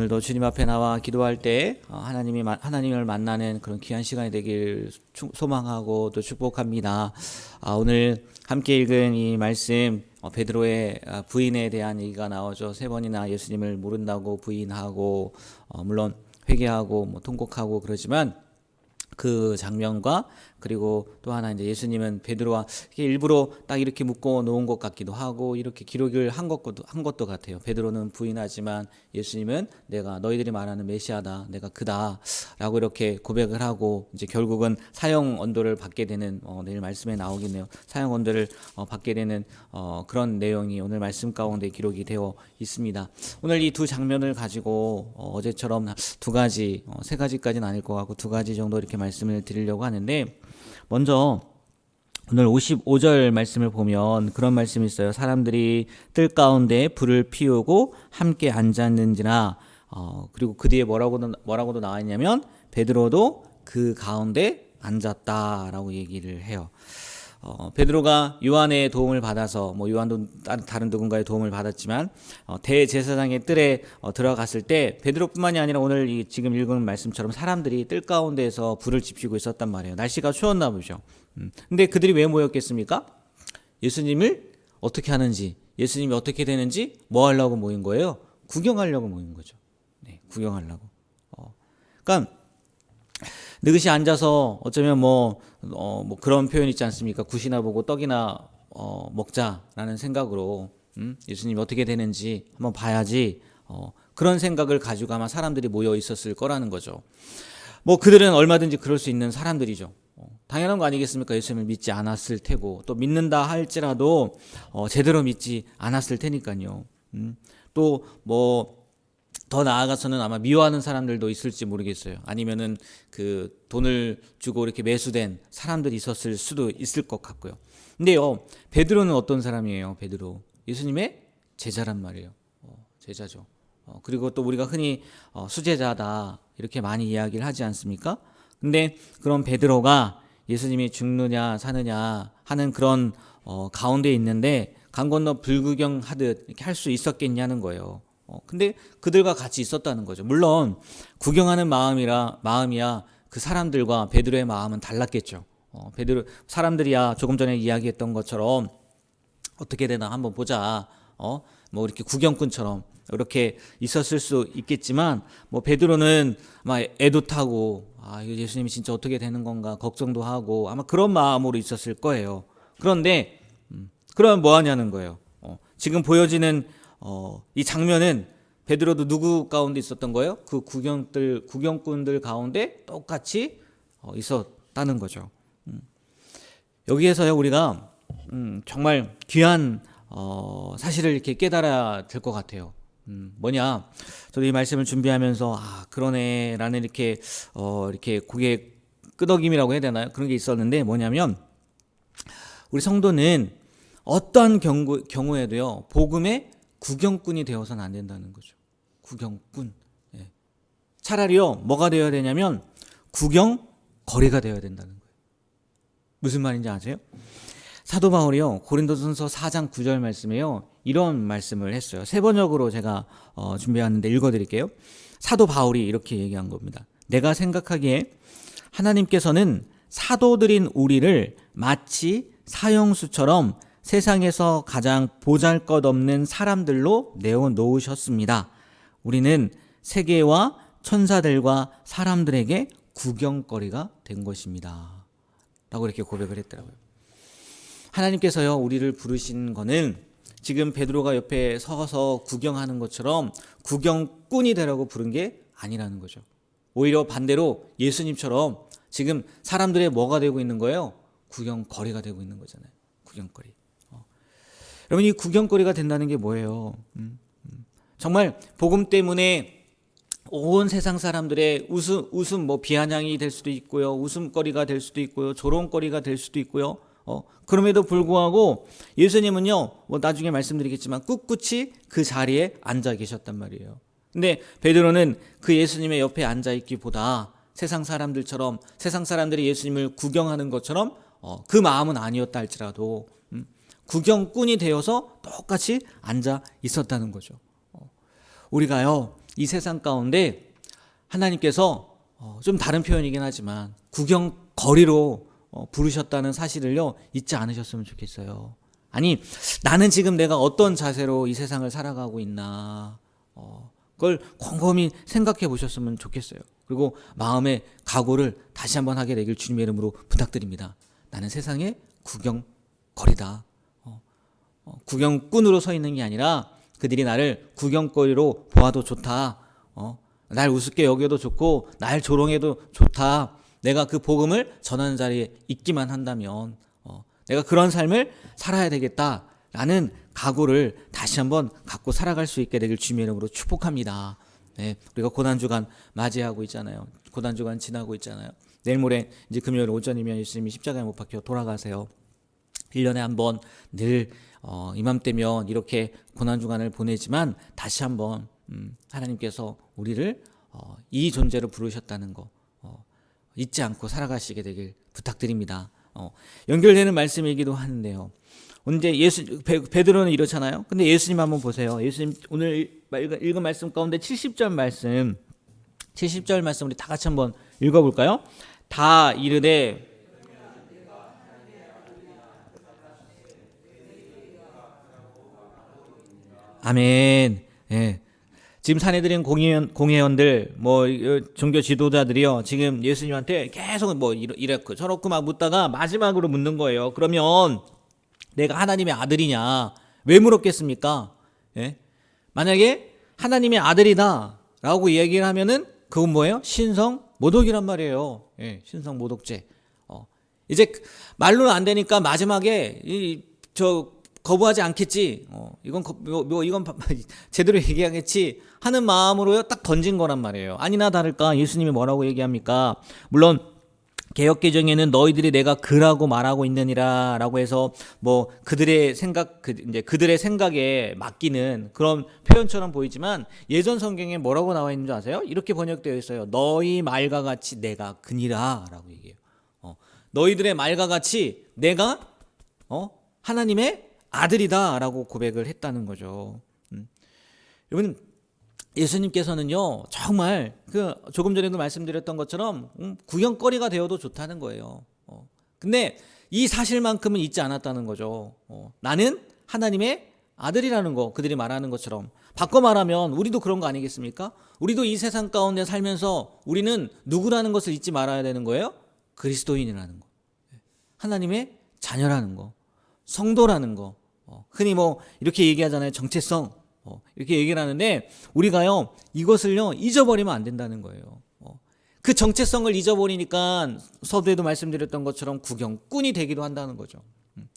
오늘도 주님 앞에 나와 기도할 때 어, 하나님이 마- 하나님을 만나는 그런 귀한 시간이 되길 추- 소망하고 또 축복합니다. 아, 오늘 함께 읽은 이 말씀 어, 베드로의 아, 부인에 대한 얘기가 나오죠. 세 번이나 예수님을 모른다고 부인하고 어, 물론 회개하고 뭐 통곡하고 그러지만 그 장면과 그리고 또 하나 이제 예수님은 베드로와 일부러 딱 이렇게 묶어 놓은 것 같기도 하고 이렇게 기록을 한 것도 한 것도 같아요. 베드로는 부인하지만 예수님은 내가 너희들이 말하는 메시아다, 내가 그다라고 이렇게 고백을 하고 이제 결국은 사형 언도를 받게 되는 어, 내일 말씀에 나오겠네요. 사형 언도를 어, 받게 되는 어, 그런 내용이 오늘 말씀 가운데 기록이 되어 있습니다. 오늘 이 두 장면을 가지고 어, 어제처럼 두 가지, 어, 세 가지까지는 아닐 것 같고 두 가지 정도 이렇게 말씀을 드리려고 하는데 먼저 오늘 55절 말씀을 보면 그런 말씀이 있어요. 사람들이 뜰 가운데 불을 피우고 함께 앉았는지나 어, 그리고 그 뒤에 뭐라고도 뭐라고도 나와 있냐면 베드로도 그 가운데 앉았다라고 얘기를 해요. 어, 베드로가 요한의 도움을 받아서 뭐 요한도 다른, 누군가의 도움을 받았지만 어, 대제사장의 뜰에 어, 들어갔을 때 베드로뿐만이 아니라 오늘 이 지금 읽은 말씀처럼 사람들이 뜰 가운데에서 불을 지피고 있었단 말이에요. 날씨가 추웠나 보죠. 음. 근데 그들이 왜 모였겠습니까? 예수님을 어떻게 하는지, 예수님이 어떻게 되는지 뭐 하려고 모인 거예요? 구경하려고 모인 거죠. 네, 구경하려고. 어. 그러니까 느긋이 앉아서 어쩌면 뭐, 어, 뭐 그런 표현 있지 않습니까? 굿이나 보고 떡이나 어, 먹자라는 생각으로 음? 예수님이 어떻게 되는지 한번 봐야지 어, 그런 생각을 가지고 아마 사람들이 모여 있었을 거라는 거죠. 뭐 그들은 얼마든지 그럴 수 있는 사람들이죠. 어, 당연한 거 아니겠습니까? 예수님을 믿지 않았을 테고 또 믿는다 할지라도 어, 제대로 믿지 않았을 테니까요. 음? 또뭐 더 나아가서는 아마 미워하는 사람들도 있을지 모르겠어요. 아니면은 그 돈을 주고 이렇게 매수된 사람들이 있었을 수도 있을 것 같고요. 근데요, 베드로는 어떤 사람이에요? 베드로 예수님의 제자란 말이에요. 어, 제자죠. 어, 그리고 또 우리가 흔히 어, 수제자다 이렇게 많이 이야기를 하지 않습니까? 근데 그런 베드로가 예수님이 죽느냐 사느냐 하는 그런 어, 가운데 있는데 강 건너 불구경 하듯 이렇게 할 수 있었겠냐는 거예요. 어, 근데 그들과 같이 있었다는 거죠. 물론 구경하는 마음이라 마음이야 그 사람들과 베드로의 마음은 달랐겠죠. 어, 베드로 사람들이야 조금 전에 이야기했던 것처럼 어떻게 되나 한번 보자. 어, 뭐 이렇게 구경꾼처럼 이렇게 있었을 수 있겠지만 뭐 베드로는 막 애도 타고 아 예수님이 진짜 어떻게 되는 건가 걱정도 하고 아마 그런 마음으로 있었을 거예요. 그런데 음, 그러면 뭐 하냐는 거예요. 어, 지금 보여지는 어, 이 장면은 베드로도 누구 가운데 있었던 거예요? 그 구경들 구경꾼들 가운데 똑같이 어, 있었다는 거죠. 음. 여기에서요 우리가 음, 정말 귀한 어, 사실을 이렇게 깨달아야 될 것 같아요. 음, 뭐냐? 저도 이 말씀을 준비하면서 아 그러네라는 이렇게 어, 이렇게 고개 끄덕임이라고 해야 되나요? 그런 게 있었는데 뭐냐면 우리 성도는 어떠한 경우, 경우에도요 복음의 구경꾼이 되어서는 안 된다는 거죠. 구경꾼. 예. 차라리요 뭐가 되어야 되냐면 구경 거리가 되어야 된다는 거예요. 무슨 말인지 아세요? 사도 바울이요 고린도전서 4장 9절 말씀에요 이런 말씀을 했어요. 세 번역으로 제가 어, 준비했는데 읽어드릴게요. 사도 바울이 이렇게 얘기한 겁니다. 내가 생각하기에 하나님께서는 사도들인 우리를 마치 사형수처럼 세상에서 가장 보잘 것 없는 사람들로 내어 놓으셨습니다. 우리는 세계와 천사들과 사람들에게 구경거리가 된 것입니다. 라고 이렇게 고백을 했더라고요. 하나님께서요, 우리를 부르신 거는 지금 베드로가 옆에 서서 구경하는 것처럼 구경꾼이 되라고 부른 게 아니라는 거죠. 오히려 반대로 예수님처럼 지금 사람들의 뭐가 되고 있는 거예요? 구경거리가 되고 있는 거잖아요. 구경거리. 어. 여러분, 이 구경거리가 된다는 게 뭐예요? 음, 음. 정말 복음 때문에 온 세상 사람들의 웃음, 웃음, 뭐 비아냥이 될 수도 있고요. 웃음거리가 될 수도 있고요. 조롱거리가 될 수도 있고요. 어, 그럼에도 불구하고 예수님은요, 뭐 나중에 말씀드리겠지만 꿋꿋이 그 자리에 앉아 계셨단 말이에요. 근데 베드로는 그 예수님의 옆에 앉아 있기보다 세상 사람들처럼 세상 사람들이 예수님을 구경하는 것처럼 어, 그 마음은 아니었다 할지라도 음, 구경꾼이 되어서 똑같이 앉아 있었다는 거죠. 어, 우리가요 이 세상 가운데 하나님께서 어, 좀 다른 표현이긴 하지만 구경거리로 어, 부르셨다는 사실을요 잊지 않으셨으면 좋겠어요. 아니 나는 지금 내가 어떤 자세로 이 세상을 살아가고 있나 어, 그걸 곰곰이 생각해 보셨으면 좋겠어요. 그리고 마음의 각오를 다시 한번 하게 되길 주님의 이름으로 부탁드립니다. 나는 세상의 구경거리다. 어, 어, 구경꾼으로 서 있는 게 아니라 그들이 나를 구경거리로 보아도 좋다. 어, 날 우습게 여겨도 좋고 날 조롱해도 좋다. 내가 그 복음을 전하는 자리에 있기만 한다면 어, 내가 그런 삶을 살아야 되겠다라는 각오를 다시 한번 갖고 살아갈 수 있게 되길 주님의 이름으로 축복합니다. 네, 우리가 고난 주간 맞이하고 있잖아요. 고난 주간 지나고 있잖아요. 내일 모레 이제 금요일 오전이면 예수님이 십자가에 못 박혀 돌아가세요. 1년에 한 번 늘 어, 이맘때면 이렇게 고난 주간을 보내지만 다시 한번 음, 하나님께서 우리를 어, 이 존재로 부르셨다는 거 어, 잊지 않고 살아가시게 되길 부탁드립니다. 어, 연결되는 말씀이기도 하는데요. 언제 예수 베, 베드로는 이렇잖아요. 근데 예수님 한번 보세요. 예수님 오늘 읽은 말씀 가운데 70절 말씀 70절 말씀 우리 다 같이 한번 읽어 볼까요? 다 이르되 아멘. 예. 지금 사내들인 공회원, 공회원들, 뭐, 종교 지도자들이요. 지금 예수님한테 계속 뭐, 이렇고 저렇고 막 묻다가 마지막으로 묻는 거예요. 그러면 내가 하나님의 아들이냐? 왜 물었겠습니까? 예? 만약에 하나님의 아들이다. 라고 얘기를 하면은 그건 뭐예요? 신성 모독이란 말이에요. 예, 신성 모독죄. 어. 이제 말로는 안 되니까 마지막에 이, 저 거부하지 않겠지. 어, 이건 뭐, 뭐 이건 제대로 얘기하겠지 하는 마음으로요 딱 던진 거란 말이에요. 아니나 다를까 예수님이 뭐라고 얘기합니까? 물론 개혁 개정에는 너희들이 내가 그라고 말하고 있느니라라고 해서 뭐 그들의 생각 그 이제 그들의 생각에 맡기는 그런 표현처럼 보이지만 예전 성경에 뭐라고 나와 있는 줄 아세요? 이렇게 번역되어 있어요. 너희 말과 같이 내가 그니라라고 얘기해요. 어, 너희들의 말과 같이 내가 어 하나님의 아들이다라고 고백을 했다는 거죠. 음. 여러분 예수님께서는요 정말 그 조금 전에도 말씀드렸던 것처럼 음, 구경거리가 되어도 좋다는 거예요. 어. 근데 이 사실만큼은 잊지 않았다는 거죠. 어. 나는 하나님의 아들이라는 거 그들이 말하는 것처럼 바꿔 말하면 우리도 그런 거 아니겠습니까? 우리도 이 세상 가운데 살면서 우리는 누구라는 것을 잊지 말아야 되는 거예요. 그리스도인이라는 거, 하나님의 자녀라는 거, 성도라는 거. 어. 흔히 뭐 이렇게 얘기하잖아요. 정체성. 어, 이렇게 얘기를 하는데 우리가요 이것을요 잊어버리면 안 된다는 거예요. 어, 그 정체성을 잊어버리니까 서두에도 말씀드렸던 것처럼 구경꾼이 되기도 한다는 거죠. 음.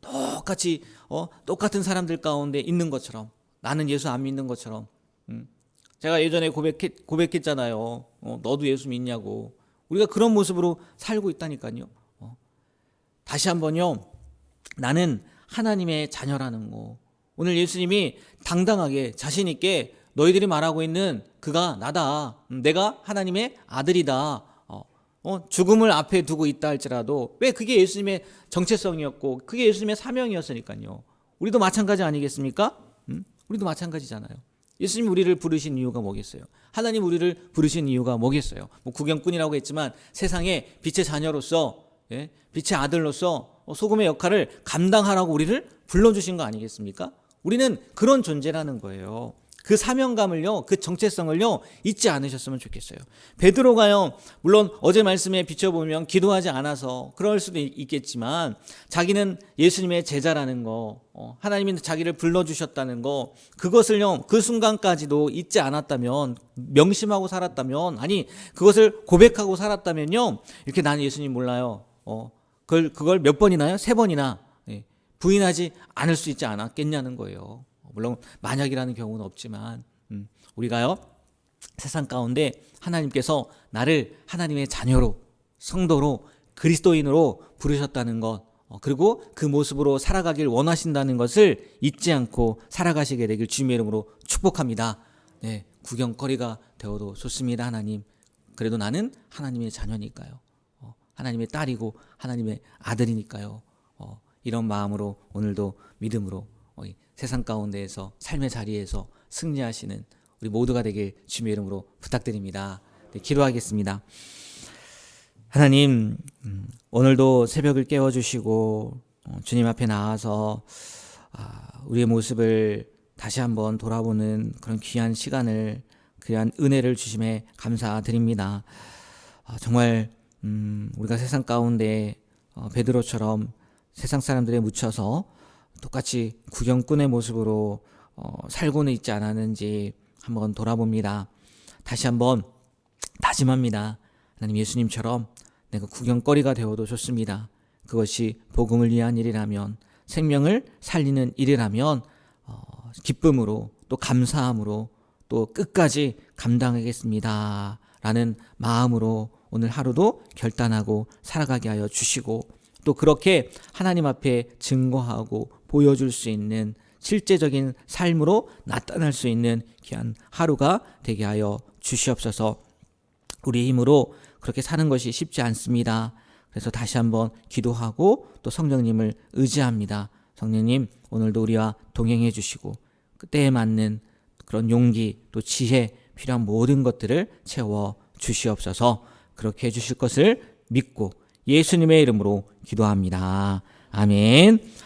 똑같이 어, 똑같은 사람들 가운데 있는 것처럼 나는 예수 안 믿는 것처럼 음. 제가 예전에 고백했, 고백했잖아요. 어, 너도 예수 믿냐고 우리가 그런 모습으로 살고 있다니까요. 어. 다시 한번요 나는 하나님의 자녀라는 거 오늘 예수님이 당당하게 자신 있게 너희들이 말하고 있는 그가 나다. 음, 내가 하나님의 아들이다. 어, 어, 죽음을 앞에 두고 있다 할지라도 왜 그게 예수님의 정체성이었고 그게 예수님의 사명이었으니까요. 우리도 마찬가지 아니겠습니까? 음? 우리도 마찬가지잖아요. 예수님 우리를 부르신 이유가 뭐겠어요? 하나님 우리를 부르신 이유가 뭐겠어요? 뭐 구경꾼이라고 했지만 세상의 빛의 자녀로서 예? 빛의 아들로서 소금의 역할을 감당하라고 우리를 불러주신 거 아니겠습니까? 우리는 그런 존재라는 거예요. 그 사명감을요, 그 정체성을요, 잊지 않으셨으면 좋겠어요. 베드로가요, 물론 어제 말씀에 비춰보면 기도하지 않아서 그럴 수도 있겠지만, 자기는 예수님의 제자라는 거, 어, 하나님이 자기를 불러주셨다는 거, 그것을요, 그 순간까지도 잊지 않았다면, 명심하고 살았다면, 아니, 그것을 고백하고 살았다면요, 이렇게 나는 예수님 몰라요. 어, 그걸, 그걸 몇 번이나요? 세 번이나. 부인하지 않을 수 있지 않았겠냐는 거예요. 물론 만약이라는 경우는 없지만 음, 우리가요 세상 가운데 하나님께서 나를 하나님의 자녀로 성도로 그리스도인으로 부르셨다는 것 어, 그리고 그 모습으로 살아가길 원하신다는 것을 잊지 않고 살아가시게 되길 주님의 이름으로 축복합니다. 네, 구경거리가 되어도 좋습니다, 하나님. 그래도 나는 하나님의 자녀니까요. 어, 하나님의 딸이고 하나님의 아들이니까요. 어, 이런 마음으로 오늘도 믿음으로 세상 가운데에서 삶의 자리에서 승리하시는 우리 모두가 되길 주님의 이름으로 부탁드립니다. 네, 기도하겠습니다. 하나님, 음, 오늘도 새벽을 깨워주시고 어, 주님 앞에 나와서 아, 우리의 모습을 다시 한번 돌아보는 그런 귀한 시간을 귀한 은혜를 주심에 감사드립니다. 아, 정말 음, 우리가 세상 가운데 어, 베드로처럼 세상 사람들에 묻혀서 똑같이 구경꾼의 모습으로 어, 살고는 있지 않았는지 한번 돌아봅니다. 다시 한번 다짐합니다. 하나님 예수님처럼 내가 구경거리가 되어도 좋습니다. 그것이 복음을 위한 일이라면 생명을 살리는 일이라면 어, 기쁨으로 또 감사함으로 또 끝까지 감당하겠습니다. 라는 마음으로 오늘 하루도 결단하고 살아가게 하여 주시고 또 그렇게 하나님 앞에 증거하고 보여줄 수 있는 실제적인 삶으로 나타날 수 있는 귀한 하루가 되게 하여 주시옵소서 우리 힘으로 그렇게 사는 것이 쉽지 않습니다. 그래서 다시 한번 기도하고 또 성령님을 의지합니다. 성령님 오늘도 우리와 동행해 주시고 그때에 맞는 그런 용기 또 지혜 필요한 모든 것들을 채워 주시옵소서 그렇게 해주실 것을 믿고 예수님의 이름으로 기도합니다. 아멘.